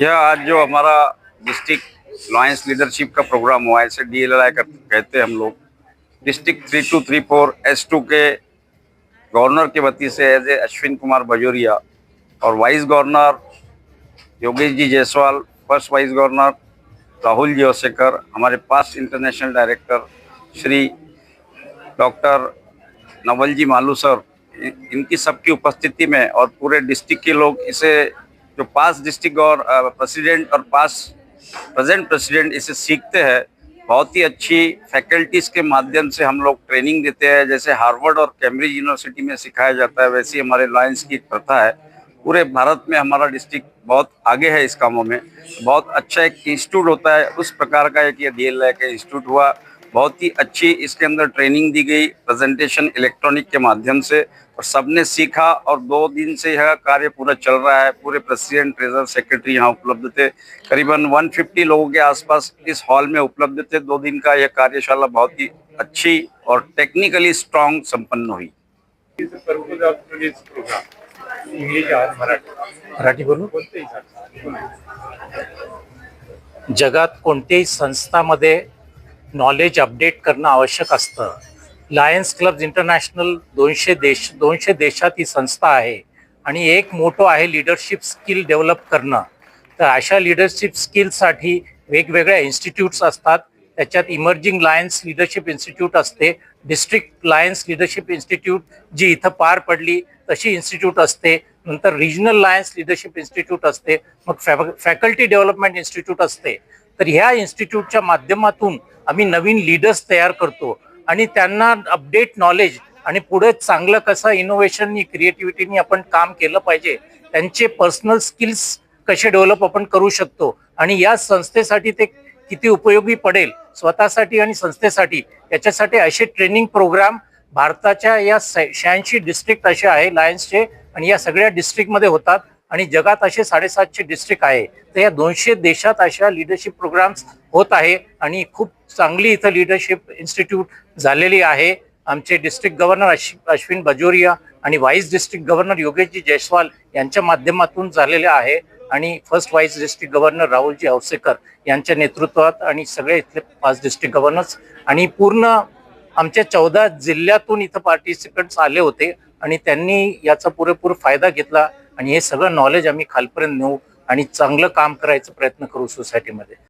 यह आज जो हमारा डिस्ट्रिक्ट लॉयंस लीडरशिप का प्रोग्राम हुआ है इसे डी कहते हैं हम लोग। District three two three four S two के गवर्नर के वती से एज ए अश्विन कुमार बजोरिया और vice governor Yogesh ji Jaiswal first vice governor Rahul ji Osekar हमारे pass international director Shri doctor Naval ji Malu sir इनकी सबकी उपस्थिति में और पूरे डिस्ट्रिक्ट के लोग इसे जो पास डिस्ट्रिक्ट और प्रेसिडेंट और पास प्रेजेंट प्रेसिडेंट इसे सीखते हैं, बहुत ही अच्छी फैकल्टीज के माध्यम से हम लोग ट्रेनिंग देते हैं। जैसे हार्वर्ड और कैम्ब्रिज यूनिवर्सिटी में सिखाया जाता है, वैसे हमारे लॉयंस की प्रथा है। पूरे भारत में हमारा डिस्ट्रिक्ट बहुत आगे है इस कामों में। बहुत अच्छा एक इंस्टीट्यूट होता है, उस प्रकार का एक ये डी एल का इंस्टीट्यूट हुआ, बहुत ही अच्छी इसके अंदर ट्रेनिंग दी गई, प्रेजेंटेशन इलेक्ट्रॉनिक के माध्यम से। और सबने सीखा और दो दिन से यह कार्य पूरा चल रहा है। पूरे प्रेसिडेंट ट्रेजर सेक्रेटरी यहाँ उपलब्ध थे। करीबन 150 लोगों के आसपास इस हॉल में उपलब्ध थे। दो दिन का यह कार्यशाला बहुत ही अच्छी और टेक्निकली स्ट्रांग संपन्न हुई। मराठी बोलू? कोणत्याही संस्थामध्ये नॉलेज अपडेट करणं आवश्यक लायन्स क्लब इंटरनॅशनल दोनशे देश दोनशे देशात ही संस्था आहे आणि एक मोठो आहे लिडरशिप स्किल डेव्हलप करणं. तर अशा लिडरशिप स्किलसाठी वेगवेगळ्या इन्स्टिट्यूट्स असतात. त्याच्यात इमर्जिंग लायन्स लिडरशिप इन्स्टिट्यूट असते. डिस्ट्रिक्ट लायन्स लिडरशिप इन्स्टिट्यूट जी इथं पार पडली तशी इन्स्टिट्यूट असते. नंतर रिजनल लायन्स लिडरशिप इन्स्टिट्यूट असते. मग फॅ फॅकल्टी डेव्हलपमेंट इन्स्टिट्यूट असते. तर ह्या इन्स्टिट्यूटच्या माध्यमातून आम्ही नवीन लीडर्स तयार करतो. आणि त्यांना अपडेट नॉलेज आणि पुढे चांगलं कसं इनोव्हेशननी क्रिएटिव्हिटीनी आपण काम केलं पाहिजे त्यांचे पर्सनल स्किल्स कसे डेव्हलप आपण करू शकतो आणि या संस्थेसाठी ते किती उपयोगी पडेल स्वतःसाठी आणि संस्थेसाठी याच्यासाठी असे ट्रेनिंग प्रोग्राम भारताच्या या शहाऐंशी डिस्ट्रिक्ट असे आहे लायन्सचे आणि या सगळ्या डिस्ट्रिक्टमध्ये होतात. आणि जगात असे साडेसातशे डिस्ट्रिक्ट आहे. तर या दोनशे देशात अशा लिडरशिप प्रोग्राम्स होत आहे आणि खूप चांगली इथं लिडरशिप इन्स्टिट्यूट झालेली आहे. आमचे डिस्ट्रिक्ट गव्हर्नर अश्विन बजोरिया आणि vice district governor Yogeshji Jaiswal यांच्या माध्यमातून झालेले आहे आणि first vice district governor Rahulji Ausekar यांच्या नेतृत्वात आणि सगळे इथले पाच डिस्ट्रिक्ट गव्हर्नर्स आणि पूर्ण आमच्या चौदा जिल्ह्यातून इथं पार्टिसिपंट्स आले होते आणि त्यांनी याचा पुरेपूर फायदा घेतला आणि हे सगळं नॉलेज आम्ही खालपर्यंत नेऊ आणि चांगलं काम करायचा प्रयत्न करू सोसायटीमध्ये